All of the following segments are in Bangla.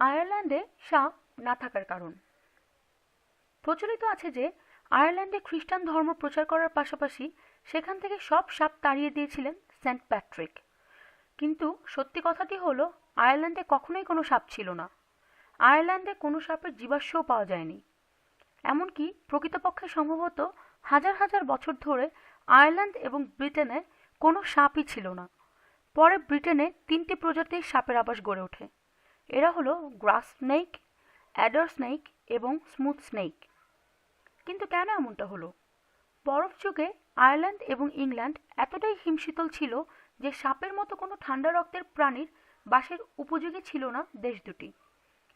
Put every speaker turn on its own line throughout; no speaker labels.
আয়ারল্যান্ডে সাপ না থাকার কারণ। প্রচলিত আছে যে, আয়ারল্যান্ডে খ্রিস্টান ধর্ম প্রচার করার পাশাপাশি সেখান থেকে সব সাপ তাড়িয়ে দিয়েছিলেন সেন্ট প্যাট্রিক। কিন্তু সত্যি কথাটি হলো, আয়ারল্যান্ডে কখনোই কোনো সাপ ছিল না। আয়ারল্যান্ডে কোনো সাপের জীবাশ্মও পাওয়া যায়নি। এমনকি প্রকৃতপক্ষে সম্ভবত হাজার হাজার বছর ধরে আয়ারল্যান্ড এবং ব্রিটেনে কোনো সাপই ছিল না। পরে ব্রিটেনে তিনটি প্রজাতির সাপের আবাস গড়ে ওঠে। এরা হলো গ্রাস স্নেক, অ্যাডার স্নেক এবং স্মুথ স্নেক। কিন্তু কেন এমনটা হলো? বরফ যুগে আয়ারল্যান্ড এবং ইংল্যান্ড এতটাই হিমশীতল ছিল যে সাপের মতো কোনো ঠান্ডা রক্তের প্রাণীর বাসের উপযোগী ছিল না দেশ দুটি।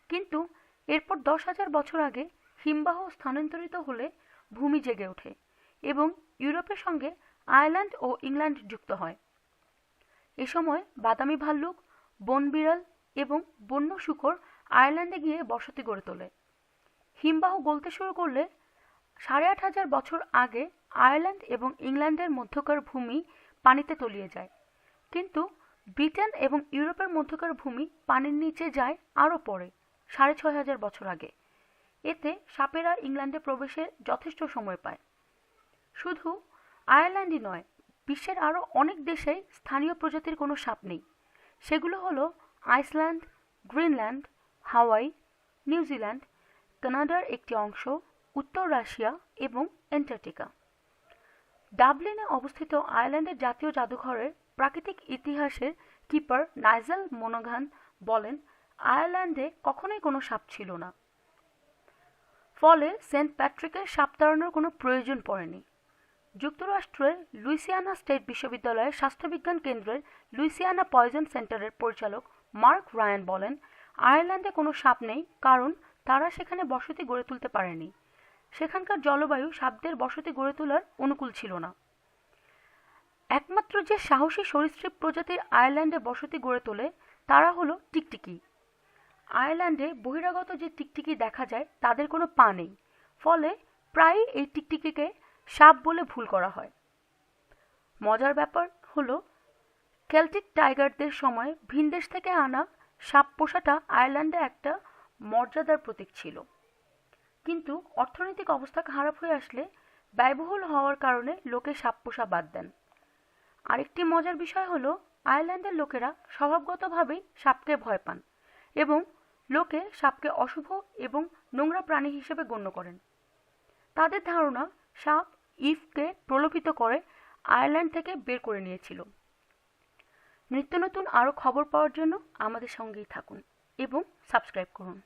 কিন্তু এরপর দশ হাজার বছর আগে হিমবাহ স্থানান্তরিত হলে ভূমি জেগে ওঠে এবং ইউরোপের সঙ্গে আয়ারল্যান্ড ও ইংল্যান্ড যুক্ত হয়। এ সময় বাদামি ভাল্লুক, বনবিড়াল এবং বন্য শূকর আয়ারল্যান্ডে গিয়ে বসতি গড়ে তোলে। হিমবাহ গলতে শুরু করলে সাড়ে আট হাজার বছর আগে আয়ারল্যান্ড এবং ইংল্যান্ডের মধ্যকার ভূমি পানিতে তলিয়ে যায়। কিন্তু ব্রিটেন এবং ইউরোপের মধ্যকার ভূমি পানির নিচে যায় আরও পরে, সাড়ে ছয় হাজার বছর আগে। এতে সাপেরা ইংল্যান্ডে প্রবেশে যথেষ্ট সময় পায়। শুধু আয়ারল্যান্ডই নয়, বিশ্বের আরও অনেক দেশেই স্থানীয় প্রজাতির কোনো সাপ নেই। সেগুলো হলো আইসল্যান্ড, গ্রিনল্যান্ড, হাওয়াই নিউজিল্যান্ড কানাডার একটি অংশ, উত্তর রাশিয়া এবং অ্যান্টার্কটিকা। ডাবলিনে অবস্থিত আয়ারল্যান্ডের জাতীয় জাদুঘরের প্রাকৃতিক ইতিহাসের কিপার নাইজেল মোনোঘান বলেন, আয়ারল্যান্ডে কখনোই কোনো সাপ ছিল না। ফলে সেন্ট প্যাট্রিকের সাপ তাড়ানোর কোনো প্রয়োজন পড়েনি। যুক্তরাষ্ট্রের লুইসিয়ানা স্টেট বিশ্ববিদ্যালয়ের স্বাস্থ্যবিজ্ঞান কেন্দ্রের লুইসিয়ানা পয়জন সেন্টারের পরিচালক মার্ক রায়ান বলেন, আয়ারল্যান্ডে কোনো সাপ নেই, কারণ তারা সেখানে বসতি গড়ে তুলতে পারেনি। সেখানকার জলবায়ু সাপদের বসতি গড়ে তোলার অনুকূল ছিল না। একমাত্র যে সাহসী সরীসৃপ প্রজাতির আয়ারল্যান্ডে বসতি গড়ে তোলে, তারা হলো টিকটিকি। আয়ারল্যান্ডে বহিরাগত যে টিকটিকি দেখা যায়, তাদের কোনো পা নেই। ফলে প্রায়ই এই টিকটিকিকে সাপ বলে ভুল করা হয়। মজার ব্যাপার হলো কেল্টিক টাইগারদের সময় ভিনদেশ থেকে আনা সাপ পোষাটা আয়ারল্যান্ডে একটা মর্যাদার প্রতীক ছিল। কিন্তু অর্থনৈতিক অবস্থা খারাপ হয়ে আসলে ব্যয়বহুল হওয়ার কারণে লোকে সাপ পোষা বাদ দেন। আরেকটি মজার বিষয় হলো, আয়ারল্যান্ডের লোকেরা স্বভাবগতভাবেই সাপকে ভয় পান এবং লোকে সাপকে অশুভ এবং নোংরা প্রাণী হিসেবে গণ্য করেন। তাদের ধারণা সাপ ইফকে প্রলোভিত করে আয়ারল্যান্ড থেকে বের করে নিয়েছিল। নিত্য নতুন আরও খবর পাওয়ার জন্য আমাদের সঙ্গেই থাকুন এবং সাবস্ক্রাইব করুন।